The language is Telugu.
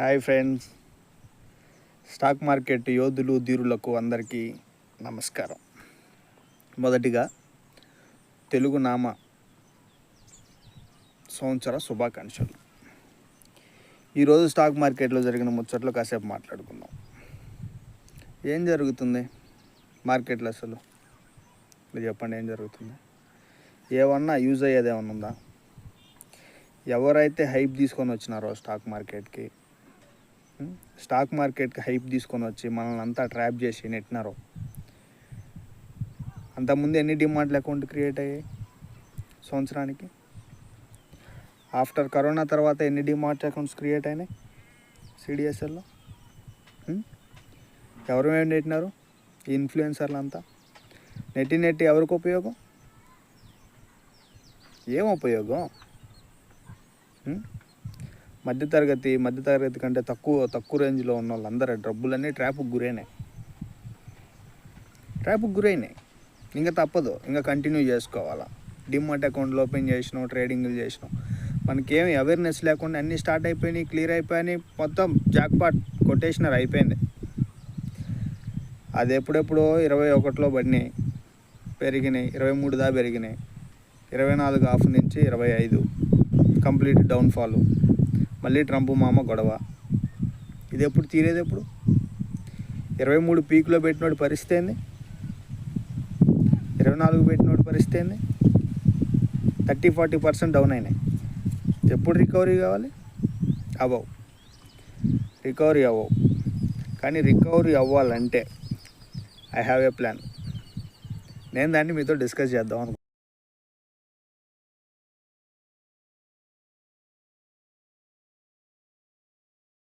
Hi friends. స్టాక్ మార్కెట్ యోధులు ధీరులకు అందరికీ నమస్కారం. మొదటిగా తెలుగు నామ సంవత్సర శుభాకాంక్షలు. ఈరోజు స్టాక్ మార్కెట్లో జరిగిన ముచ్చట్లు కాసేపు మాట్లాడుకుందాం. ఏం జరుగుతుంది మార్కెట్లో అసలు? మీరు చెప్పండి ఏం జరుగుతుంది? ఏమన్నా యూజ్ అయ్యేది ఏమన్నా ఉందా? ఎవరైతే హైప్ తీసుకొని వచ్చినారో స్టాక్ మార్కెట్కి స్టాక్ మార్కెట్కి హైప్ తీసుకొని వచ్చి మనల్ని అంతా ట్రాప్ చేసి నెట్టినారో. అంతకుముందు ఎన్ని డిమాండ్లు అకౌంట్ క్రియేట్ అయ్యాయి? సంవత్సరానికి? ఆఫ్టర్ కరోనా తర్వాత ఎన్ని డిమార్ట్ అకౌంట్స్ క్రియేట్ అయినాయి? సిడిఎస్ఎల్లో hmm? ఎవరు ఏమి నెట్టినారు? ఈ ఇన్ఫ్లుయెన్సర్లు అంతా నెట్టి నెట్టి ఎవరికి ఉపయోగం? ఏం ఉపయోగం? Hmm? మధ్యతరగతి మధ్యతరగతి కంటే తక్కువ తక్కువ రేంజ్లో ఉన్న వాళ్ళందరూ డబ్బులన్నీ ట్రాప్కి గురైనాయి ట్రాప్కి గురైనాయి ఇంకా తప్పదు. ఇంకా కంటిన్యూ చేసుకోవాలా. డిమార్ట్ అకౌంట్లు ఓపెన్ చేసినాం ట్రేడింగ్లు చేసినాం. మనకేమి అవేర్నెస్ లేకుండా అన్నీ స్టార్ట్ అయిపోయినాయి క్లియర్ అయిపోయినాయి. మొత్తం జాక్పాట్ కొటేషనర్ అయిపోయింది. అది ఎప్పుడెప్పుడో ఇరవై ఒకటిలో పడినాయి పెరిగినాయి. ఇరవై మూడు దా పెరిగినాయి. ఇరవై నాలుగు హాఫ్ నుంచి ఇరవై ఐదు. Complete downfall. మళ్ళీ ట్రంప్ మామ గొడవ. ఇది ఎప్పుడు తీరేది ఎప్పుడు? ఇరవై మూడు పీక్లో పెట్టినోడి పరిస్థితి ఏంది? ఇరవై నాలుగు పెట్టినోడి పరిస్థితి ఏంది? థర్టీ ఫార్టీ పర్సెంట్ డౌన్ అయినాయి. ఎప్పుడు రికవరీ కావాలి? అవ్వవు రికవరీ అవ్వవు కానీ రికవరీ అవ్వాలంటే ఐ హ్యావ్ ఏ ప్లాన్. నేను దాన్ని మీతో డిస్కస్ చేద్దాం అనుకుంటున్నాను